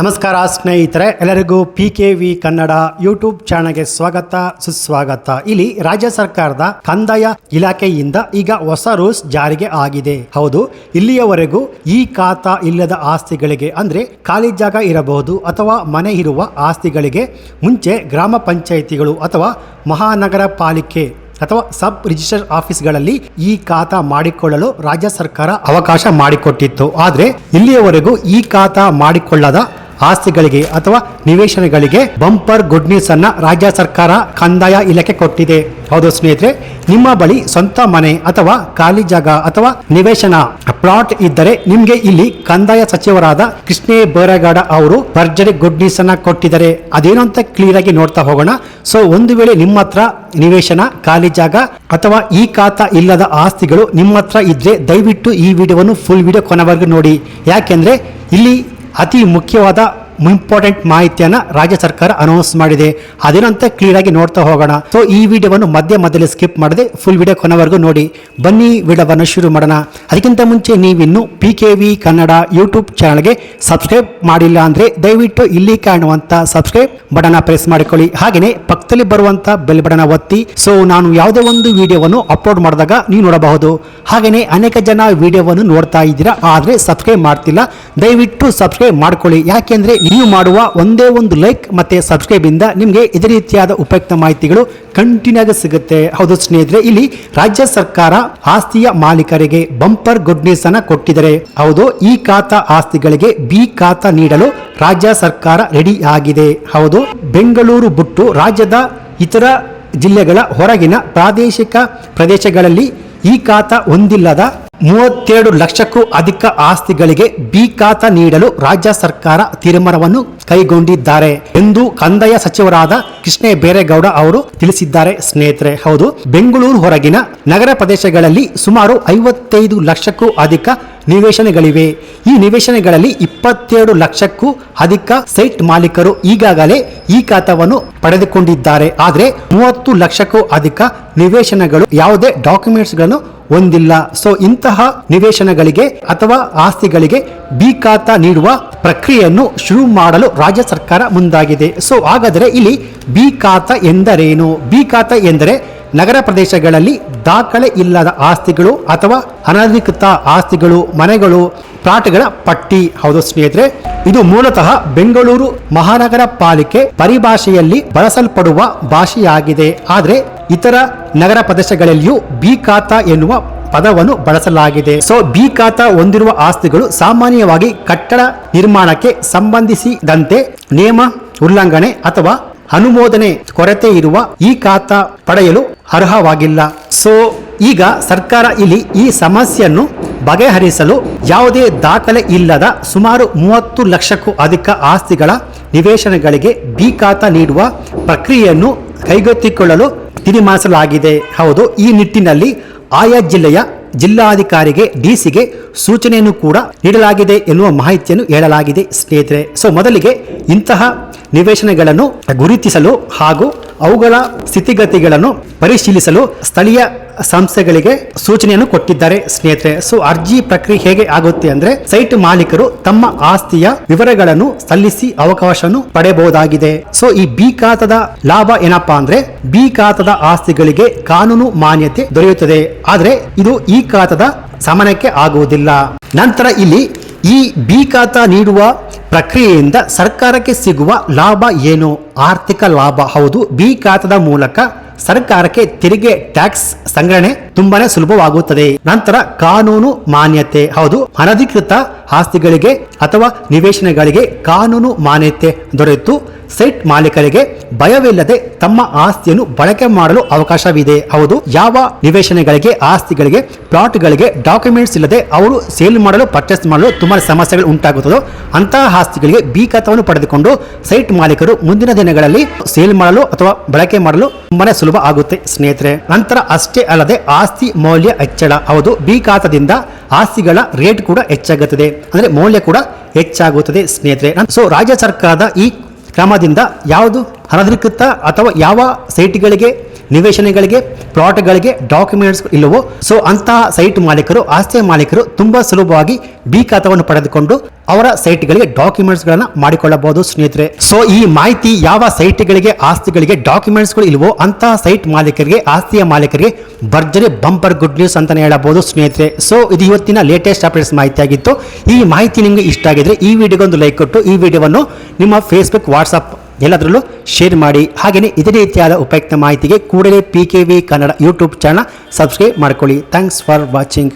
ನಮಸ್ಕಾರ ಸ್ನೇಹಿತರೆ, ಎಲ್ಲರಿಗೂ P K V Kannada YouTube ಚಾನಲ್ಗೆ ಸ್ವಾಗತ, ಸುಸ್ವಾಗತ. ಇಲ್ಲಿ ರಾಜ್ಯ ಸರ್ಕಾರದ ಕಂದಾಯ ಇಲಾಖೆಯಿಂದ ಈಗ ಹೊಸ ರೂಲ್ಸ್ ಜಾರಿಗೆ ಆಗಿದೆ. ಹೌದು, ಇಲ್ಲಿಯವರೆಗೂ ಈ ಖಾತಾ ಇಲ್ಲದ ಆಸ್ತಿಗಳಿಗೆ, ಅಂದ್ರೆ ಖಾಲಿ ಜಾಗ ಇರಬಹುದು ಅಥವಾ ಮನೆ ಇರುವ ಆಸ್ತಿಗಳಿಗೆ ಮುಂಚೆ ಗ್ರಾಮ ಪಂಚಾಯಿತಿಗಳು ಅಥವಾ ಮಹಾನಗರ ಪಾಲಿಕೆ ಅಥವಾ ಸಬ್ ರಿಜಿಸ್ಟರ್ ಆಫೀಸ್ಗಳಲ್ಲಿ ಈ ಖಾತಾ ಮಾಡಿಕೊಳ್ಳಲು ರಾಜ್ಯ ಸರ್ಕಾರ ಅವಕಾಶ ಮಾಡಿಕೊಟ್ಟಿತ್ತು. ಆದರೆ, ಇಲ್ಲಿಯವರೆಗೂ ಈ ಖಾತಾ ಮಾಡಿಕೊಳ್ಳದ ಆಸ್ತಿಗಳಿಗೆ ಅಥವಾ ನಿವೇಶನಗಳಿಗೆ ಬಂಪರ್ ಗುಡ್ ನ್ಯೂಸ್ ಅನ್ನ ರಾಜ್ಯ ಸರ್ಕಾರ ಕಂದಾಯ ಇಲಾಖೆ ಕೊಟ್ಟಿದೆ. ಹೌದು ಸ್ನೇಹಿತರೆ, ನಿಮ್ಮ ಬಳಿ ಸ್ವಂತ ಮನೆ ಅಥವಾ ಖಾಲಿ ಜಾಗ ಅಥವಾ ನಿವೇಶನ ಪ್ಲಾಟ್ ಇದ್ದರೆ ನಿಮ್ಗೆ ಇಲ್ಲಿ ಕಂದಾಯ ಸಚಿವರಾದ ಕೃಷ್ಣೇ ಬೈರೇಗೌಡ ಅವರು ಭರ್ಜರಿ ಗುಡ್ ನ್ಯೂಸ್ ಅನ್ನ ಕೊಟ್ಟಿದ್ದಾರೆ. ಅದೇನು ಅಂತ ಕ್ಲಿಯರ್ ಆಗಿ ನೋಡ್ತಾ ಹೋಗೋಣ. ಸೊ ಒಂದು ವೇಳೆ ನಿಮ್ಮ ಹತ್ರ ನಿವೇಶನ, ಖಾಲಿ ಜಾಗ ಅಥವಾ ಈ ಖಾತ ಇಲ್ಲದ ಆಸ್ತಿಗಳು ನಿಮ್ಮ ಹತ್ರ ಇದ್ರೆ ದಯವಿಟ್ಟು ಈ ವಿಡಿಯೋವನ್ನು ಫುಲ್ ವಿಡಿಯೋ ಕೊನೆವರೆಗೂ ನೋಡಿ. ಯಾಕೆಂದ್ರೆ ಇಲ್ಲಿ ಅತಿ ಮುಖ್ಯವಾದ ಇಂಪಾರ್ಟೆಂಟ್ ಮಾಹಿತಿಯನ್ನ ರಾಜ್ಯ ಸರ್ಕಾರ ಅನೌನ್ಸ್ ಮಾಡಿದೆ. ಅದೇನಂತ ಕ್ಲಿಯರ್ ಆಗಿ ನೋಡ್ತಾ ಹೋಗೋಣ. ಸೊ ಈ ವಿಡಿಯೋವನ್ನು ಮಧ್ಯ ಮಧ್ಯದಲ್ಲಿ ಸ್ಕಿಪ್ ಮಾಡದೆ ಫುಲ್ ವಿಡಿಯೋ ಕೊನೆವರೆಗೂ ನೋಡಿ. ಬನ್ನಿ ವಿಡಿಯೋವನ್ನು ಶುರು ಮಾಡೋಣ. ಅದಕ್ಕಿಂತ ಮುಂಚೆ ನೀವಿನ್ನು P K V Kannada YouTube ಚಾನಲ್ಗೆ ಸಬ್ಸ್ಕ್ರೈಬ್ ಮಾಡಿಲ್ಲ ಅಂದ್ರೆ ದಯವಿಟ್ಟು ಇಲ್ಲಿ ಕಾಣುವಂತ ಸಬ್ಸ್ಕ್ರೈಬ್ ಬಟನ್ ಪ್ರೆಸ್ ಮಾಡಿಕೊಳ್ಳಿ. ಹಾಗೆಯೇ ಪಕ್ಕದಲ್ಲಿ ಬರುವಂತ ಬೆಲ್ ಬಟನ್ ಒತ್ತಿ. ಸೊ ನಾನು ಯಾವುದೇ ಒಂದು ವಿಡಿಯೋವನ್ನು ಅಪ್ಲೋಡ್ ಮಾಡಿದಾಗ ನೀವು ನೋಡಬಹುದು. ಹಾಗೆಯೇ ಅನೇಕ ಜನ ವಿಡಿಯೋವನ್ನು ನೋಡ್ತಾ ಇದ್ದೀರಾ, ಆದ್ರೆ ಸಬ್ಸ್ಕ್ರೈಬ್ ಮಾಡ್ತಿಲ್ಲ. ದಯವಿಟ್ಟು ಸಬ್ಸ್ಕ್ರೈಬ್ ಮಾಡ್ಕೊಳ್ಳಿ. ಯಾಕೆಂದ್ರೆ ನೀವು ಮಾಡುವ ಒಂದೇ ಒಂದು ಲೈಕ್ ಮತ್ತೆ ಸಬ್ಸ್ಕ್ರೈಬ್ ಇಂದ ನಿಮಗೆ ಇದೇ ರೀತಿಯಾದ ಉಪಯುಕ್ತ ಮಾಹಿತಿಗಳು ಕಂಟಿನ್ಯೂ ಆಗಿ ಸಿಗುತ್ತೆ. ಹೌದು ಸ್ನೇಹಿತರೆ, ಇಲ್ಲಿ ರಾಜ್ಯ ಸರ್ಕಾರ ಆಸ್ತಿಯ ಮಾಲೀಕರಿಗೆ ಬಂಪರ್ ಗುಡ್ ನ್ಯೂಸ್ ಅನ್ನ ಕೊಟ್ಟಿದ್ದಾರೆ. ಹೌದು, ಈ ಖಾತಾ ಆಸ್ತಿಗಳಿಗೆ ಬಿ ಖಾತಾ ನೀಡಲು ರಾಜ್ಯ ಸರ್ಕಾರ ರೆಡಿ ಆಗಿದೆ. ಹೌದು, ಬೆಂಗಳೂರು ಬಿಟ್ಟು ರಾಜ್ಯದ ಇತರ ಜಿಲ್ಲೆಗಳ ಹೊರಗಿನ ಪ್ರಾದೇಶಿಕ ಪ್ರದೇಶಗಳಲ್ಲಿ ಈ ಖಾತಾ ಹೊಂದಿಲ್ಲದ ಮೂವತ್ತೆರಡು ಲಕ್ಷಕ್ಕೂ ಅಧಿಕ ಆಸ್ತಿಗಳಿಗೆ ಬಿ ಖಾತ ನೀಡಲು ರಾಜ್ಯ ಸರ್ಕಾರ ತೀರ್ಮಾನವನ್ನು ಕೈಗೊಂಡಿದ್ದಾರೆ ಎಂದು ಕಂದಾಯ ಸಚಿವರಾದ ಕೃಷ್ಣ ಬೇರೇಗೌಡ ಅವರು ತಿಳಿಸಿದ್ದಾರೆ. ಸ್ನೇಹಿತರೆ, ಹೌದು, ಬೆಂಗಳೂರು ಹೊರಗಿನ ನಗರ ಪ್ರದೇಶಗಳಲ್ಲಿ ಸುಮಾರು ಐವತ್ತೈದು ಲಕ್ಷಕ್ಕೂ ಅಧಿಕ ನಿವೇಶನಗಳಿವೆ. ಈ ನಿವೇಶನಗಳಲ್ಲಿ ಇಪ್ಪತ್ತೆರಡು ಲಕ್ಷಕ್ಕೂ ಅಧಿಕ ಸೈಟ್ ಮಾಲೀಕರು ಈಗಾಗಲೇ ಈ ಖಾತವನ್ನು ಪಡೆದುಕೊಂಡಿದ್ದಾರೆ. ಆದರೆ ಮೂವತ್ತು ಲಕ್ಷಕ್ಕೂ ಅಧಿಕ ನಿವೇಶನಗಳು ಯಾವುದೇ ಡಾಕ್ಯುಮೆಂಟ್ಸ್ಗಳನ್ನು ಹೊಂದಿಲ್ಲ. ಸೊ ಇಂತಹ ನಿವೇಶನಗಳಿಗೆ ಅಥವಾ ಆಸ್ತಿಗಳಿಗೆ ಬಿ ನೀಡುವ ಪ್ರಕ್ರಿಯೆಯನ್ನು ಶುರು ಮಾಡಲು ರಾಜ್ಯ ಸರ್ಕಾರ ಮುಂದಾಗಿದೆ. ಸೊ ಹಾಗಾದರೆ ಇಲ್ಲಿ ಬಿ ಎಂದರೇನು? ಬಿ ಎಂದರೆ ನಗರ ಪ್ರದೇಶಗಳಲ್ಲಿ ದಾಖಲೆ ಇಲ್ಲದ ಆಸ್ತಿಗಳು ಅಥವಾ ಅನಧಿಕೃತ ಆಸ್ತಿಗಳು, ಮನೆಗಳು, ಪ್ಲಾಟ್ಗಳ ಪಟ್ಟಿ. ಹೌದು ಸ್ನೇಹಿತರೆ, ಇದು ಮೂಲತಃ ಬೆಂಗಳೂರು ಮಹಾನಗರ ಪಾಲಿಕೆ ಪರಿಭಾಷೆಯಲ್ಲಿ ಬಳಸಲ್ಪಡುವ ಭಾಷೆಯಾಗಿದೆ. ಆದರೆ ಇತರ ನಗರ ಪ್ರದೇಶಗಳಲ್ಲಿಯೂ ಬಿ ಖಾತಾ ಎನ್ನುವ ಪದವನ್ನು ಬಳಸಲಾಗಿದೆ. ಸೊ ಬಿ ಖಾತಾ ಹೊಂದಿರುವ ಆಸ್ತಿಗಳು ಸಾಮಾನ್ಯವಾಗಿ ಕಟ್ಟಡ ನಿರ್ಮಾಣಕ್ಕೆ ಸಂಬಂಧಿಸಿದಂತೆ ನಿಯಮ ಉಲ್ಲಂಘನೆ ಅಥವಾ ಅನುಮೋದನೆ ಕೊರತೆ ಇರುವ ಈ ಖಾತಾ ಪಡೆಯಲು ಅರ್ಹವಾಗಿಲ್ಲ. ಸೊ ಈಗ ಸರ್ಕಾರ ಇಲ್ಲಿ ಈ ಸಮಸ್ಯೆಯನ್ನು ಬಗೆಹರಿಸಲು ಯಾವುದೇ ದಾಖಲೆ ಇಲ್ಲದ ಸುಮಾರು ಮೂವತ್ತು ಲಕ್ಷಕ್ಕೂ ಅಧಿಕ ಆಸ್ತಿಗಳ ನಿವೇಶನಗಳಿಗೆ ಬಿ ಖಾತಾ ನೀಡುವ ಪ್ರಕ್ರಿಯೆಯನ್ನು ಕೈಗೆತ್ತಿಕೊಳ್ಳಲು ತೀರ್ಮಾನಿಸಲಾಗಿದೆ ಹೌದು, ಈ ನಿಟ್ಟಿನಲ್ಲಿ ಆಯಾ ಜಿಲ್ಲೆಯ ಜಿಲ್ಲಾಧಿಕಾರಿಗೆ, ಡಿಸಿಗೆ ಸೂಚನೆಯನ್ನು ಕೂಡ ನೀಡಲಾಗಿದೆ ಎನ್ನುವ ಮಾಹಿತಿಯನ್ನು ಹೇಳಲಾಗಿದೆ ಸ್ನೇಹಿತರೆ. ಸೊ ಮೊದಲಿಗೆ ಇಂತಹ ನಿವೇಶನಗಳನ್ನು ಗುರುತಿಸಲು ಹಾಗೂ ಅವುಗಳ ಸ್ಥಿತಿಗತಿಗಳನ್ನು ಪರಿಶೀಲಿಸಲು ಸ್ಥಳೀಯ ಸಂಸ್ಥೆಗಳಿಗೆ ಸೂಚನೆಯನ್ನು ಕೊಟ್ಟಿದ್ದಾರೆ ಸ್ನೇಹಿತರೆ. ಸೊ ಅರ್ಜಿ ಪ್ರಕ್ರಿಯೆ ಹೇಗೆ ಆಗುತ್ತೆ ಅಂದ್ರೆ ಸೈಟ್ ಮಾಲೀಕರು ತಮ್ಮ ಆಸ್ತಿಯ ವಿವರಗಳನ್ನು ಸಲ್ಲಿಸಿ ಅವಕಾಶವನ್ನು ಪಡೆಯಬಹುದಾಗಿದೆ. ಸೊ ಈ ಬಿ ಖಾತದ ಲಾಭ ಏನಪ್ಪಾ ಅಂದ್ರೆ ಬಿ ಖಾತದ ಆಸ್ತಿಗಳಿಗೆ ಕಾನೂನು ಮಾನ್ಯತೆ ದೊರೆಯುತ್ತದೆ. ಆದ್ರೆ ಇದು ಈ ಖಾತದ ಸಮನಕ್ಕೆ ಆಗುವುದಿಲ್ಲ. ನಂತರ ಇಲ್ಲಿ ಈ ಬಿ ಖಾತಾ ನೀಡುವ ಪ್ರಕ್ರಿಯೆಯಿಂದ ಸರ್ಕಾರಕ್ಕೆ ಸಿಗುವ ಲಾಭ ಏನು? ಆರ್ಥಿಕ ಲಾಭ. ಹೌದು ಬಿ ಖಾತಾದ ಮೂಲಕ ಸರ್ಕಾರಕ್ಕೆ ತೆರಿಗೆ ಟ್ಯಾಕ್ಸ್ ಸಂಗ್ರಹಣೆ ತುಂಬಾನೇ ಸುಲಭವಾಗುತ್ತದೆ. ನಂತರ ಕಾನೂನು ಮಾನ್ಯತೆ, ಹೌದು, ಅನಧಿಕೃತ ಆಸ್ತಿಗಳಿಗೆ ಅಥವಾ ನಿವೇಶನಗಳಿಗೆ ಕಾನೂನು ಮಾನ್ಯತೆ ದೊರೆತು ಸೈಟ್ ಮಾಲೀಕರಿಗೆ ಭಯವಿಲ್ಲದೆ ತಮ್ಮ ಆಸ್ತಿಯನ್ನು ಬಳಕೆ ಮಾಡಲು ಅವಕಾಶವಿದೆ. ಹೌದು, ಯಾವ ನಿವೇಶನಗಳಿಗೆ, ಆಸ್ತಿಗಳಿಗೆ, ಪ್ಲಾಟ್ಗಳಿಗೆ ಡಾಕ್ಯುಮೆಂಟ್ಸ್ ಇಲ್ಲದೆ ಅವರು ಸೇಲ್ ಮಾಡಲು, ಪರ್ಚೇಸ್ ಮಾಡಲು ತುಂಬಾ ಸಮಸ್ಯೆಗಳು ಉಂಟಾಗುತ್ತದೋ, ಅಂತಹ ಆಸ್ತಿಗಳಿಗೆ ಬಿ ಪಡೆದುಕೊಂಡು ಸೈಟ್ ಮಾಲೀಕರು ಮುಂದಿನ ದಿನಗಳಲ್ಲಿ ಸೇಲ್ ಮಾಡಲು ಅಥವಾ ಬಳಕೆ ಮಾಡಲು ತುಂಬಾನೇ ಆಗುತ್ತೆ, ಸ್ನೇಹಿತರೆ. ನಂತರ ಅಷ್ಟೇ ಅಲ್ಲದೆ ಆಸ್ತಿ ಮೌಲ್ಯ ಹೆಚ್ಚಳ. ಹೌದು ಬಿ ಖಾತದಿಂದ ಆಸ್ತಿಗಳ ರೇಟ್ ಕೂಡ ಹೆಚ್ಚಾಗುತ್ತದೆ. ಅಂದ್ರೆ ಮೌಲ್ಯ ಕೂಡ ಹೆಚ್ಚಾಗುತ್ತದೆ, ಸ್ನೇಹಿತರೆ. ಸೊ ರಾಜ್ಯ ಸರ್ಕಾರದ ಈ ಕ್ರಮದಿಂದ ಯಾವುದು ಅನಧಿಕೃತ ಅಥವಾ ಯಾವ ಸೈಟ್ಗಳಿಗೆ ನಿವೇಶನಗಳಿಗೆ, ಪ್ಲಾಟ್ಗಳಿಗೆ ಡಾಕ್ಯುಮೆಂಟ್ಸ್ ಇಲ್ಲವೋ? ಸೊ ಅಂತಹ ಸೈಟ್ ಮಾಲೀಕರು, ಆಸ್ತಿಯ ಮಾಲೀಕರು ತುಂಬಾ ಸುಲಭವಾಗಿ ಬಿ ಖಾತವನ್ನು ಪಡೆದುಕೊಂಡು ಅವರ ಸೈಟ್ಗಳಿಗೆ ಡಾಕ್ಯುಮೆಂಟ್ಸ್ ಗಳನ್ನ ಮಾಡಿಕೊಳ್ಳಬಹುದು, ಸ್ನೇಹಿತರೆ. ಸೊ ಈ ಮಾಹಿತಿ ಯಾವ ಸೈಟ್ಗಳಿಗೆ, ಆಸ್ತಿಗಳಿಗೆ ಡಾಕ್ಯುಮೆಂಟ್ಸ್ಗಳು ಇಲ್ವೋ ಅಂತಹ ಸೈಟ್ ಮಾಲೀಕರಿಗೆ, ಆಸ್ತಿಯ ಮಾಲೀಕರಿಗೆ ಭರ್ಜರಿ ಬಂಪರ್ ಗುಡ್ ನ್ಯೂಸ್ ಅಂತಾನೆ ಹೇಳಬಹುದು, ಸ್ನೇಹಿತರೆ. ಸೊ ಇದು ಇವತ್ತಿನ ಲೇಟೆಸ್ಟ್ ಅಪ್ಡೇಟ್ಸ್ ಮಾಹಿತಿ ಆಗಿತ್ತು ಈ ಮಾಹಿತಿ ನಿಮಗೆ ಇಷ್ಟ ಆಗಿದ್ರೆ ಈ ವಿಡಿಯೋಗೆ ಒಂದು ಲೈಕ್ ಕೊಟ್ಟು ಈ ವಿಡಿಯೋವನ್ನು ನಿಮ್ಮ ಫೇಸ್ಬುಕ್ ವಾಟ್ಸಪ್ ಎಲ್ಲದರಲ್ಲೂ ಶೇರ್ ಮಾಡಿ. ಹಾಗೆಯೇ ಇದೇ ರೀತಿಯಾದ ಉಪಯುಕ್ತ ಮಾಹಿತಿಗೆ ಕೂಡಲೇ P K V Kannada YouTube channel subscribe ಮಾಡ್ಕೊಳ್ಳಿ. Thanks for watching